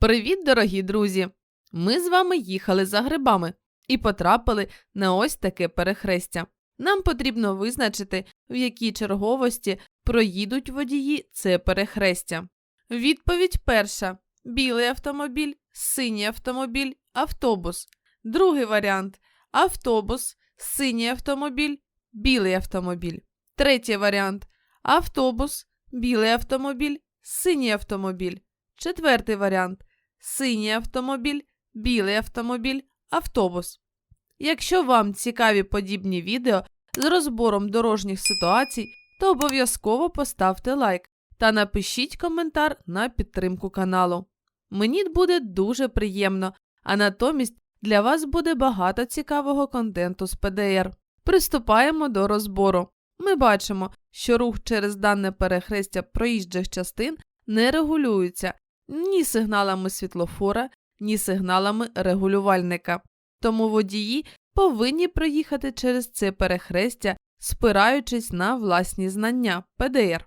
Привіт, дорогі друзі! Ми з вами їхали за грибами і потрапили на ось таке перехрестя. Нам потрібно визначити, в якій черговості проїдуть водії це перехрестя. Відповідь перша: білий автомобіль, синій автомобіль, автобус. Другий варіант автобус, синій автомобіль, білий автомобіль. Третій варіант автобус, білий автомобіль, синій автомобіль. Четвертий варіант синій автомобіль, білий автомобіль, автобус. Якщо вам цікаві подібні відео з розбором дорожніх ситуацій, то обов'язково поставте лайк та напишіть коментар на підтримку каналу. Мені буде дуже приємно, а натомість для вас буде багато цікавого контенту з ПДР. Приступаємо до розбору. Ми бачимо, що рух через дане перехрестя проїжджих частин не регулюється ні сигналами світлофора, ні сигналами регулювальника. Тому водії повинні проїхати через це перехрестя, спираючись на власні знання ПДР.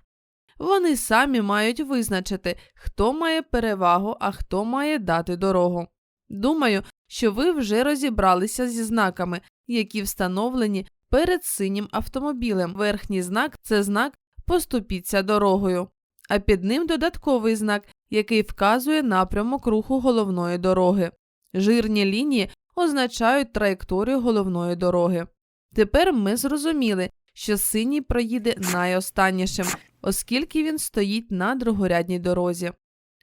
Вони самі мають визначити, хто має перевагу, а хто має дати дорогу. Думаю, що ви вже розібралися зі знаками, які встановлені перед синім автомобілем. Верхній знак це знак Поступіться дорогою, а під ним додатковий знак, який вказує напрямок руху головної дороги. Жирні лінії означають траєкторію головної дороги. Тепер ми зрозуміли, що синій проїде найостаннішим, оскільки він стоїть на другорядній дорозі.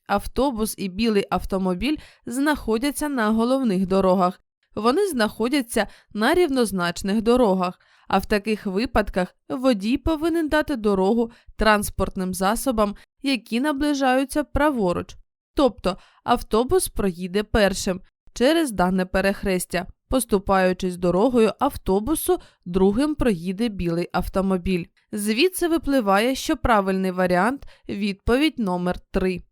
Автобус і білий автомобіль знаходяться на головних дорогах. Вони знаходяться на рівнозначних дорогах, а в таких випадках водій повинен дати дорогу транспортним засобам, які наближаються праворуч. Тобто автобус проїде першим через дане перехрестя. Поступаючись дорогою автобусу, другим проїде білий автомобіль. Звідси випливає, що правильний варіант відповідь номер 3